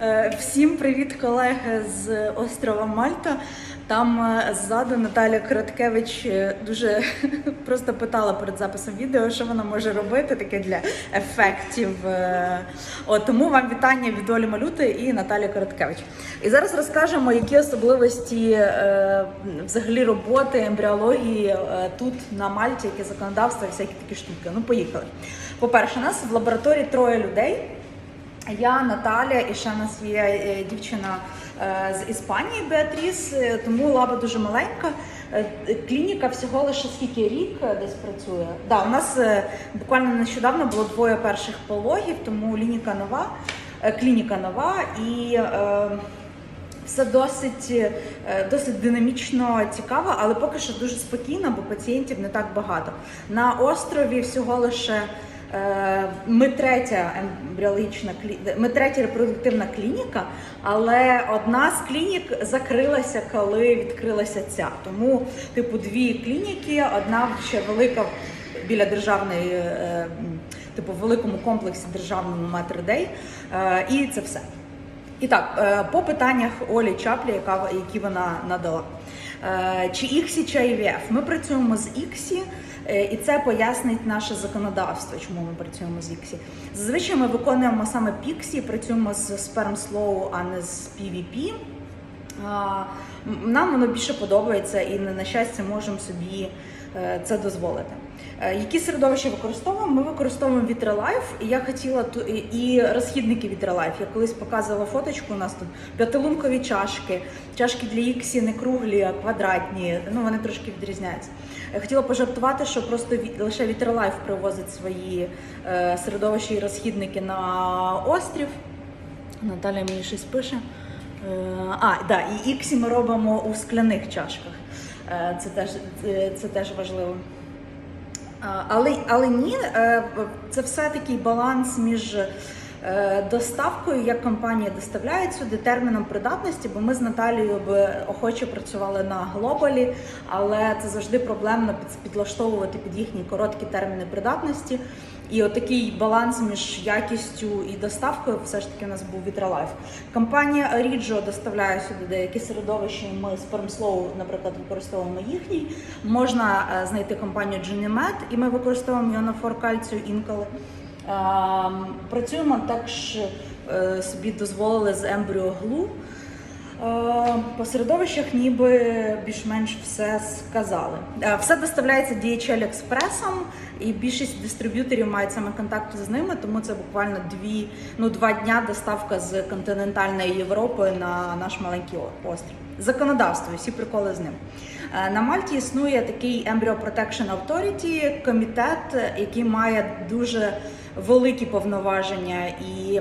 Е, Всім привіт, колеги з острова Мальта. Там е, ззаду Наталя Короткевич е, дуже просто питала перед записом відео, що вона може робити таке для ефектів. От тому вам вітання від Олі Малюти і Наталі Короткевич. І зараз розкажемо, які особливості взагалі роботи ембріології тут на Мальті, яке законодавство і всякі такі штуки. Ну, поїхали. По-перше, нас в лабораторії троє людей. Я Наталя, і ще в нас є е, дівчина е, з Іспанії Беатріс, е, тому лаба дуже маленька. Клініка всього лише скільки рік десь працює. Да, у нас буквально нещодавно було двоє перших пологів, тому лініка нова, клініка нова і. все досить, досить динамічно цікаво, але поки що дуже спокійно, бо пацієнтів не так багато. На острові всього лише ми третя ембріологічна ми третя репродуктивна клініка, але одна з клінік закрилася, коли відкрилася ця. Тому, типу, дві клініки, одна ще велика біля державної, е, типу, в великому комплексі державному Матердей. Е, І це все. І так, е, по питаннях Олі Чаплі, яка, які вона надала. Е, Чи іксі, чи IVF? Ми працюємо з іксі, е, і це пояснить наше законодавство, чому ми працюємо з іксі. Зазвичай ми виконуємо саме піксі, працюємо з Sperm Slow, а не з PVP. Нам воно більше подобається і на щастя можемо собі е, це дозволити. Е, Які середовища використовуємо? Ми використовуємо Vitrolife, і я хотіла ту і- розхідники Vitrolife. Я колись показувала фоточку. У нас тут п'ятилункові чашки, чашки для іксі не круглі, а квадратні. Ну вони трошки відрізняються. Хотіла пожартувати, що просто лише Vitrolife привозить свої е, середовища і розхідники на острів. Наталя мені щось пише. Е, А, да, і іксі ми робимо у скляних чашках. Е, Це теж, це, теж важливо. Але, але ні, це все такий баланс між доставкою, як компанія доставляє сюди терміном придатності, бо ми з Наталією би охоче працювали на глобалі, але це завжди проблемно підлаштовувати під їхні короткі терміни придатності. І отакий баланс між якістю і доставкою все ж таки у нас був Vitrolife. Компанія Origo доставляє сюди деякі середовища. Ми з Permslow, наприклад, використовуємо їхній. Можна е, знайти компанію Genimed, і ми використовуємо Ionofor кальцію інколи. Ем, Працюємо також е, собі дозволили з ембріоглу. Е, По середовищах ніби більш-менш все сказали. Е, Все доставляється DHL експресом, і більшість дистриб'юторів мають саме контакти з ними, тому це буквально дві, ну, два дня доставка з континентальної Європи на наш маленький острів. Законодавство, всі приколи з ним. На Мальті існує такий Embryo Protection Authority, комітет, який має дуже великі повноваження і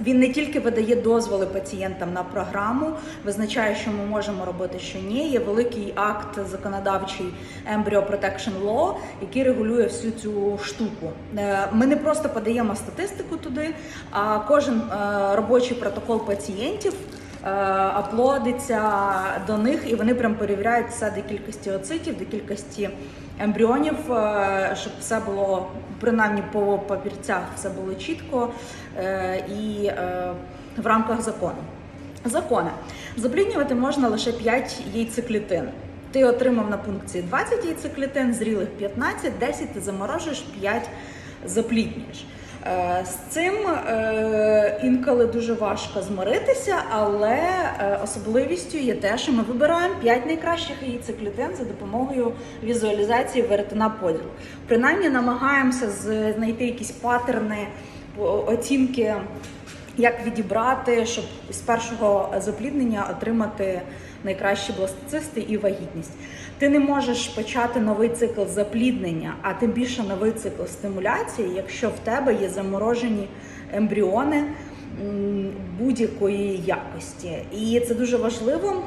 він не тільки видає дозволи пацієнтам на програму, визначає, що ми можемо робити, що ні. Є великий акт законодавчий Embryo Protection Law, який регулює всю цю штуку. Е, Ми не просто подаємо статистику туди, а кожен е, робочий протокол пацієнтів. Е, Аплодиться до них, і вони прям перевіряють все до кількості оцитів, до кількості ембріонів, е, щоб все було принаймні по папірцях все було чітко е, і в рамках закону. Закони. Запліднювати можна лише 5 яйцеклітин. Ти отримав на пункції 20 яйцеклітин, зрілих 15, 10 ти заморожуєш, 5 запліднюєш. Е, З цим е, інколи дуже важко змиритися, але е, особливістю є те, що ми вибираємо 5 найкращих яйцеклітин за допомогою візуалізації веретена поділу. Принаймні намагаємося знайти якісь паттерни оцінки, як відібрати, щоб з першого запліднення отримати найкращі бластоцисти і вагітність. Ти не можеш почати новий цикл запліднення, а тим більше новий цикл стимуляції, якщо в тебе є заморожені ембріони будь-якої якості. І це дуже важливо.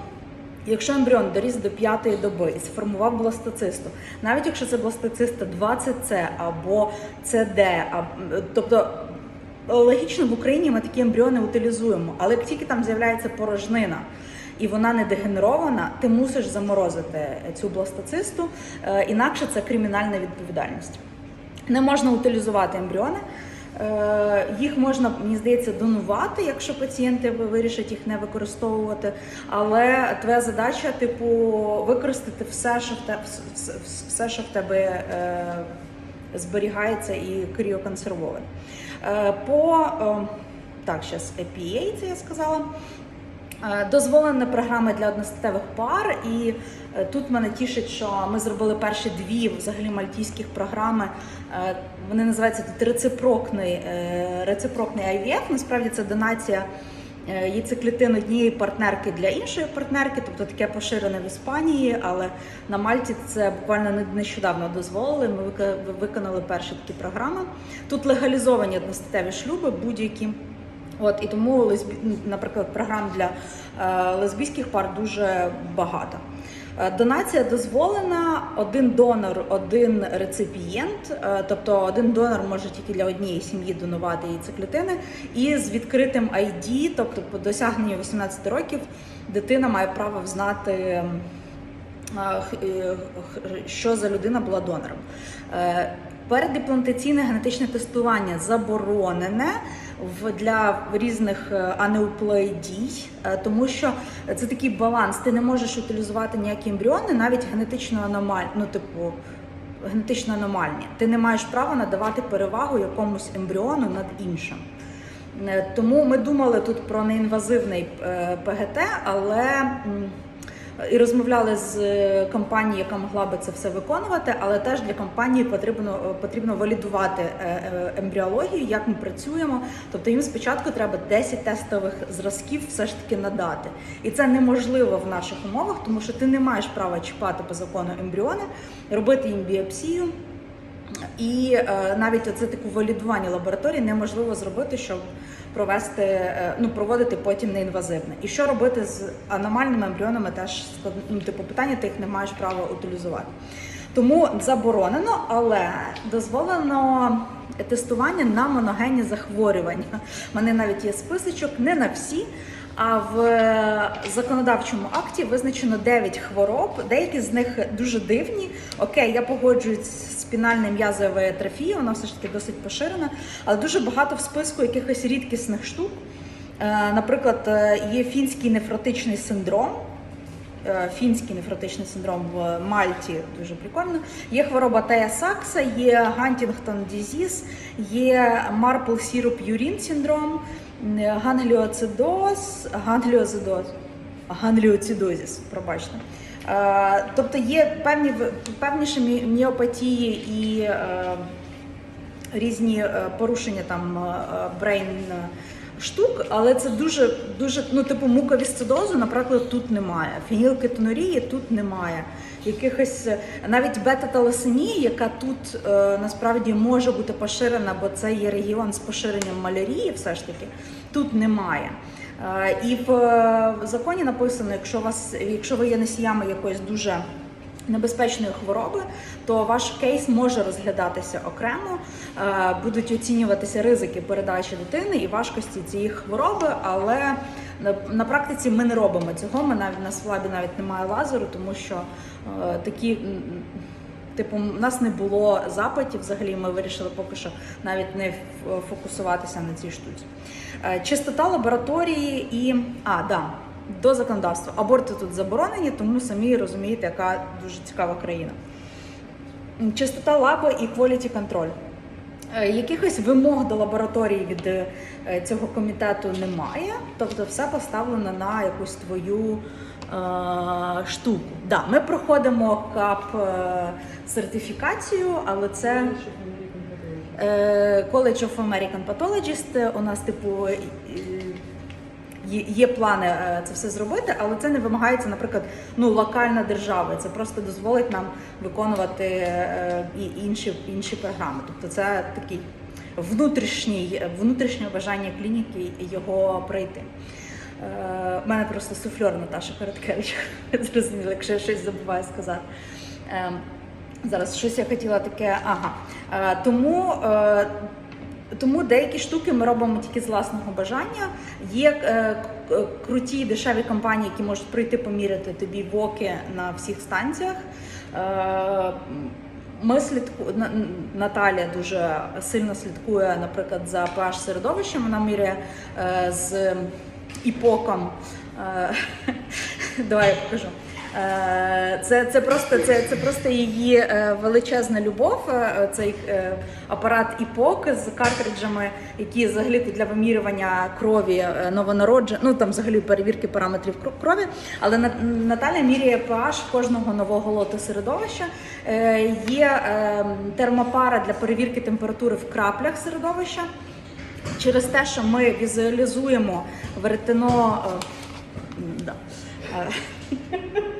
Якщо ембріон доріс до п'ятої доби і сформував бластоцисту, навіть якщо це бластоциста 20С або CD, тобто логічно в Україні ми такі ембріони утилізуємо, але як тільки там з'являється порожнина і вона не дегенерована, ти мусиш заморозити цю бластоцисту, е, інакше це кримінальна відповідальність. Не можна утилізувати ембріони. Е, Їх можна, мені здається, донувати, якщо пацієнти вирішать їх не використовувати. Але твоя задача, типу, використати все, що в тебе все, що в тебе е, зберігається і кріоконсервоване. По е, так, зараз EPA, це я сказала. Е, Дозволені програми для одностатевих пар, і е, тут мене тішить, що ми зробили перші дві взагалі мальтійських програми. Е, Вони називаються тут рецепрокний, е, рецепрокний IVF. Насправді це донація яйцеклітин однієї партнерки для іншої партнерки, тобто таке поширене в Іспанії, але на Мальті це буквально не- нещодавно дозволили. Ми виконали перші такі програми. Тут легалізовані одностатеві шлюби будь-які. От і тому лесбі... наприклад, програм для е, лесбійських пар дуже багато. Е, Донація дозволена, один донор, один реципієнт, е, тобто один донор може тільки для однієї сім'ї донувати яйцеклітини, і з відкритим ID, тобто по досягненню 18 років, дитина має право взнати. е, що за людина була донором. Е, генетичне тестування заборонене для різних е, анеуплоїдій, е, тому що це такий баланс. Ти не можеш утилізувати ніякі ембріони, навіть генетично аномаль, ну типу генетично аномальні. Ти не маєш права надавати перевагу якомусь ембріону над іншим. Е, Тому ми думали тут про неінвазивний ПГТ, але і розмовляли з е, компанією, яка могла би це все виконувати, але теж для компанії потрібно е, потрібно валідувати е, ембріологію, як ми працюємо. Тобто їм спочатку треба 10 тестових зразків все ж таки надати. І це неможливо в наших умовах, тому що ти не маєш права чіпати по закону ембріони, робити їм біопсію. І е, навіть оце таку валідування лабораторії неможливо зробити, щоб провести, е, ну проводити потім неінвазивне. І що робити з аномальними ембріонами, теж ну, типу питання, ти їх не маєш права утилізувати. Тому заборонено, але дозволено тестування на моногенні захворювання. У мене навіть є списочок, не на всі. А в е, законодавчому акті визначено 9 хвороб. Деякі з них дуже дивні. Окей, я погоджуюсь з спінальною м'язовою атрофією, вона все ж таки досить поширена, але дуже багато в списку якихось рідкісних штук. Е, Наприклад, е, є фінський нефротичний синдром. Фінський нефротичний синдром в Мальті дуже прикольно. Є хвороба Тея Сакса, є Гантінгтон дізіз, є Марпл Сіруп Юрін синдром, гангліоцидоз, гангліозидоз, гангліоцидозіс, пробачте. Е, Тобто є певні певніші мі- міопатії і е, різні е, порушення там брейн штук, але це дуже дуже ну, типу муковісцидозу, наприклад, тут немає. Фенілкетонурії тут немає. Якихось е, навіть бета-таласемії, яка тут е, насправді може бути поширена, бо це є регіон з поширенням малярії, все ж таки, тут немає. Е, І в, е, в законі написано, якщо вас, якщо ви є носіями якоїсь дуже небезпечної хвороби, то ваш кейс може розглядатися окремо, е, будуть оцінюватися ризики передачі дитини і важкості цієї хвороби, але на, практиці ми не робимо цього. Ми навіть на слабі навіть немає лазеру, тому що е, такі. Типу, у нас не було запитів взагалі. Ми вирішили поки що навіть не фокусуватися на цій штуці. Е, Чистота лабораторії і а, да, до законодавства. Аборти тут заборонені, тому самі розумієте, яка дуже цікава країна. Чистота лабу і quality контроль. Е, Якихось вимог до лабораторії від е, цього комітету немає, тобто все поставлено на якусь твою е, штуку. Да, ми проходимо КАП е, але це College of American Pathologist. У нас, типу, є, плани е, це все зробити, але це не вимагається, наприклад, ну локальна держава. Це просто дозволить нам виконувати е, і інші, інші програми. Тобто це такий внутрішній, внутрішнє бажання клініки його пройти. Е, У мене просто суфльор Наташа Короткевич, зрозуміло, якщо я щось забуваю сказати. Е, Зараз щось я хотіла таке. Ага. Е, Тому е, тому деякі штуки ми робимо тільки з власного бажання. Є е, круті дешеві компанії, які можуть прийти поміряти тобі воки на всіх станціях. Е, ми слідку... На- Наталія дуже сильно слідкує, наприклад, за pH середовищем. Вона міряє е, з іпоком. Е, давай я покажу. Е, Це, це, просто, це, це просто її е, величезна любов. е, Цей апарат ІПОК з картриджами, які взагалі для вимірювання крові новонароджених, ну там взагалі перевірки параметрів кро- крові. Але На- Наталя міряє pH кожного нового лоту середовища. Є е, термопара для перевірки температури в краплях середовища. Через те, що ми візуалізуємо веретено. Да.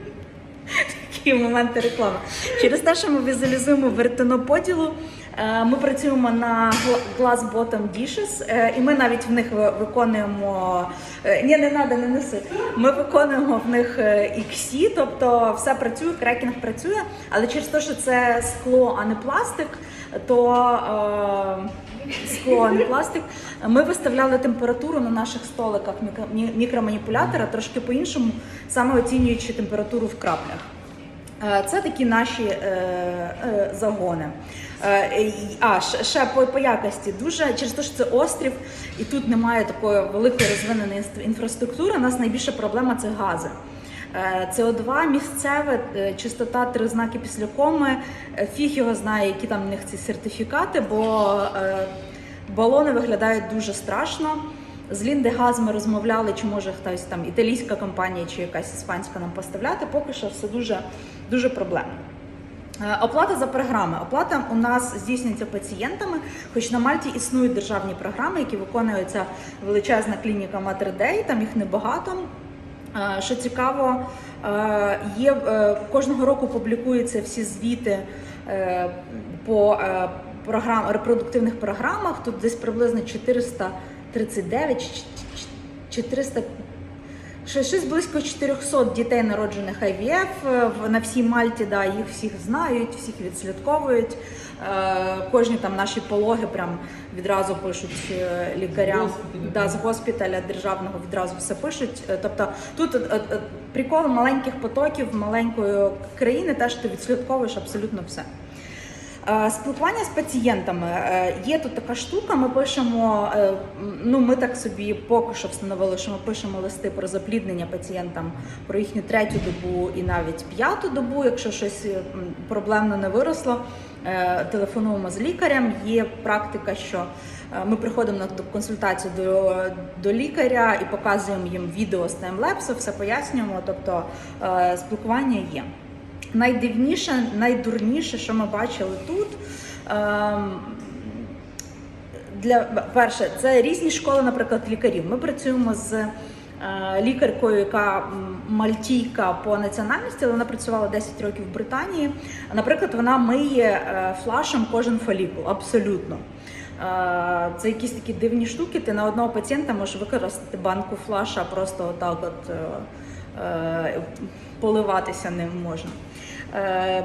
Такі моменти реклами. Через те, що ми візуалізуємо веретено поділу, е, ми працюємо на gla- Glass Bottom Dishes, е, і ми навіть в них виконуємо. е, Ні, не треба, не неси. Ми виконуємо в них XC, тобто все працює, крекінг працює, але через те, що це скло, а не пластик, то скло, не пластик. Ми виставляли температуру на наших столиках мікроманіпулятора трошки по-іншому, саме оцінюючи температуру в краплях. Е, Це такі наші е, е, загони. А, ще, по, по якості. Дуже через те, що це острів, і тут немає такої великої розвиненої інфраструктури. У нас найбільша проблема це гази. Е, СО2 місцеве, чистота три знаки після коми. Фіг його знає, які там в них ці сертифікати, бо балони виглядають дуже страшно. З Ліндегаз ми розмовляли, чи може хтось там італійська компанія чи якась іспанська нам поставляти. Поки що все дуже дуже проблемно. Е, оплата за програми. Оплата у нас здійснюється пацієнтами, хоч на Мальті існують державні програми, які виконуються величезна клініка Матердей, там їх небагато. Е, що цікаво, е, є кожного року публікуються всі звіти по програм репродуктивних програмах. Тут десь приблизно 400 39 400 Щось близько 400 дітей, народжених АВФ. Е, на всій Мальті, да, їх всіх знають, всіх відслідковують. Е, кожні там наші пологи прям відразу пишуть е, лікарям Госпіталі. да, з госпіталя державного відразу все пишуть. Тобто тут прикол маленьких потоків маленької країни, теж ти відслідковуєш абсолютно все. Е, Спілкування з пацієнтами Е, є тут така штука. Ми пишемо. е, Ну ми так собі поки що встановили, що ми пишемо листи про запліднення пацієнтам про їхню третю добу і навіть п'яту добу, якщо щось проблемно не виросло. Телефонуємо з лікарем. Є практика, що ми приходимо на консультацію до, до лікаря і показуємо їм відео з таймлепсу, все пояснюємо. Тобто спілкування є. Найдивніше, найдурніше, що ми бачили тут. ем, Для перше, це різні школи, наприклад, лікарів. Ми працюємо з е, лікаркою, яка мальтійка по національності, але вона працювала 10 років в Британії. Наприклад, вона миє е, флашем кожен фолікул, абсолютно. Е, Це якісь такі дивні штуки. Ти на одного пацієнта можеш використати банку флаша, просто отак от поливатися ним можна. Е,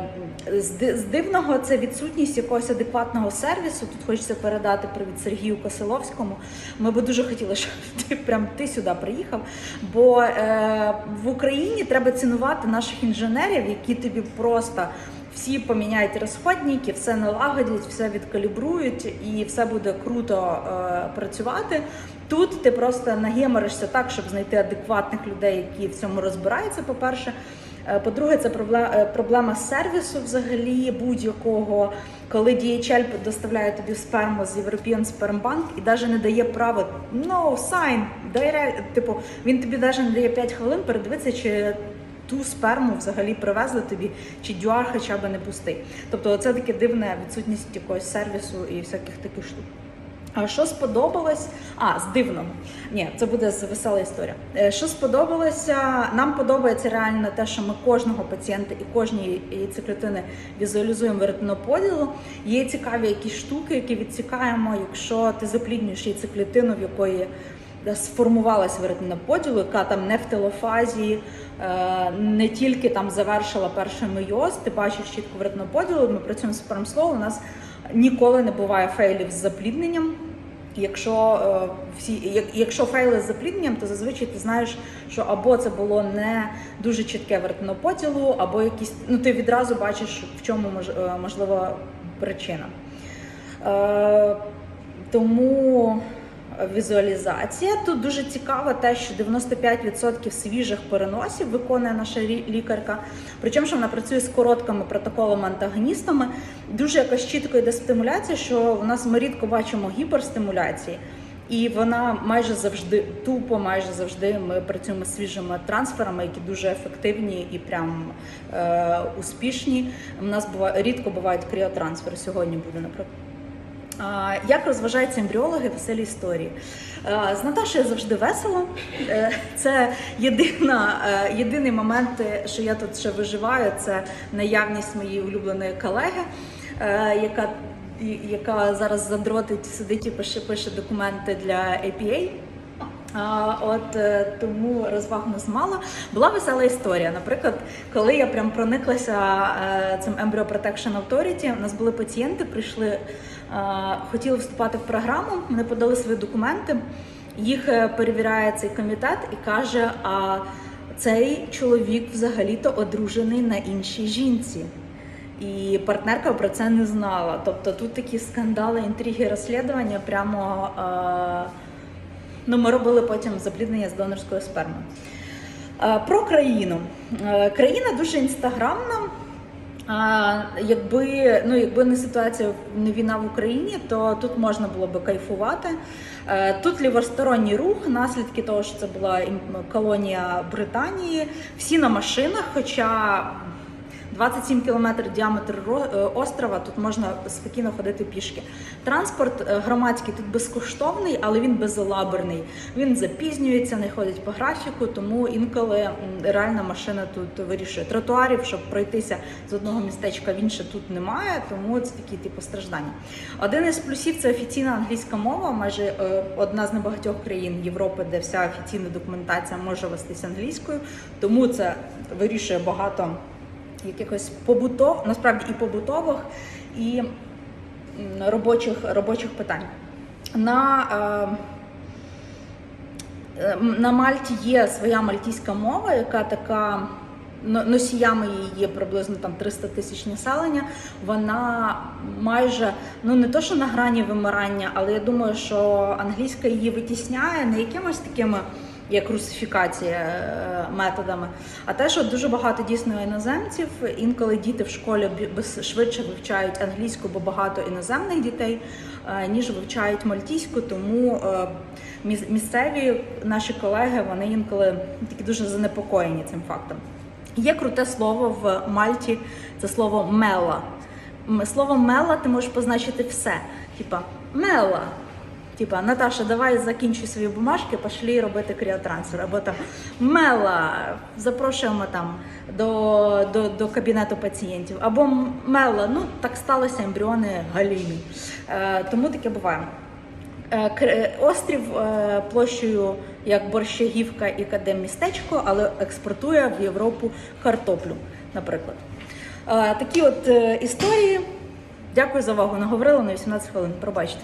з дивного це відсутність якогось адекватного сервісу. Тут хочеться передати привіт Сергію Косиловському. Ми би дуже хотіли, щоб ти прям ти сюди приїхав. Бо е, в Україні треба цінувати наших інженерів, які тобі просто всі поміняють розходники, все налагодять, все відкалібрують і все буде круто е, працювати. Тут ти просто нагеморишся так, щоб знайти адекватних людей, які в цьому розбираються. По-перше, Е, по-друге, це проблема, проблема сервісу взагалі будь-якого, коли DHL доставляє тобі сперму з European Sperm Bank і навіть не дає право no, sign, типу, він тобі навіть не дає 5 хвилин передивитися, чи ту сперму взагалі привезли тобі, чи дюар хоча б не пустий. Тобто це таке дивне відсутність якогось сервісу і всяких таких штук. А що сподобалось? А, з дивного. Ні, це буде весела історія. Е, Що сподобалося? Нам подобається реально те, що ми кожного пацієнта і кожній яйцеклітини візуалізуємо веретеноподілу. Є цікаві якісь штуки, які відсікаємо, якщо ти запліднюєш яйцеклітину, в якої е, сформувалась веретеноподілу, яка там не в телофазі, е, не тільки там завершила перший мейоз, ти бачиш чітко веретеноподілу, ми працюємо з спермслоу, у нас ніколи не буває фейлів з заплідненням. Якщо е, всі, як, якщо файли з заплідненням, то зазвичай ти знаєш, що або це було не дуже чітке веретено поділу, або якісь ну ти відразу бачиш, в чому е, можлива причина. Е, тому візуалізація. Тут дуже цікаво те, що 95% свіжих переносів виконує наша лікарка. Причому що вона працює з короткими протоколами антагоністами. Дуже якось чітко йде стимуляція, що у нас ми рідко бачимо гіперстимуляції. І вона майже завжди тупо, майже завжди ми працюємо з свіжими трансферами, які дуже ефективні і прям е, успішні. У нас буває рідко бувають кріотрансфери. Сьогодні буде, наприклад. Як розважаються ембріологи веселі історії? Е, З Наташою завжди весело. Е, Це єдина, е, єдиний момент, що я тут ще виживаю, це наявність моєї улюбленої колеги, яка, яка зараз задротить, сидить і пише, пише документи для APA. А, от е, тому розваг нас мало. Була весела історія. Наприклад, коли я прям прониклася е, цим Embryo Protection Authority, у нас були пацієнти, прийшли, е, хотіли вступати в програму, вони подали свої документи. Їх е, перевіряє цей комітет і каже: а цей чоловік взагалі-то одружений на іншій жінці. І партнерка про це не знала. Тобто тут такі скандали, інтриги, розслідування прямо. Е, Ну, ми робили потім запліднення з донорською спермою. Е, Про країну. Е, Країна дуже інстаграмна. А, якби, ну, якби не ситуація, не війна в Україні, то тут можна було би кайфувати. Е, Тут ліворсторонній рух, наслідки того, що це була колонія Британії, всі на машинах, хоча 27 кілометрів діаметр е, острова, тут можна спокійно ходити пішки. Транспорт е, громадський тут безкоштовний, але він безалаберний. Він запізнюється, не ходить по графіку, тому інколи реальна машина тут вирішує. Тротуарів, щоб пройтися з одного містечка в інше тут немає, тому це такі типу страждання. Один із плюсів це офіційна англійська мова, майже е, одна з небагатьох країн Європи, де вся офіційна документація може вестися англійською, тому це вирішує багато якихось побутов, насправді і побутових, і робочих, робочих питань. На, е, на Мальті є своя мальтійська мова, яка така. Носіями її є приблизно там 300 тисяч населення. Вона майже ну не то, що на грані вимирання, але я думаю, що англійська її витісняє не якимось такими як русифікація е, методами, а те, що дуже багато дійсно іноземців, інколи діти в школі швидше вивчають англійську, бо багато іноземних дітей, е, ніж вивчають мальтійську, тому е, місцеві наші колеги вони інколи такі дуже занепокоєні цим фактом. Є круте слово в Мальті, це слово мела. Слово мела ти можеш позначити все. Типа мела. Типа, Наташа, давай закінчуй свої бумажки, пошли робити кріотрансфер. Або там Мела, запрошуємо там до, до, до кабінету пацієнтів. Або Мела, ну так сталося ембріони галімі. Е, тому таке буває. Е, Острів е, площею як Борщагівка і Кадем-містечко, але експортує в Європу картоплю, наприклад. Е, Такі от історії. Дякую за увагу. Наговорила на 18 хвилин. Пробачте.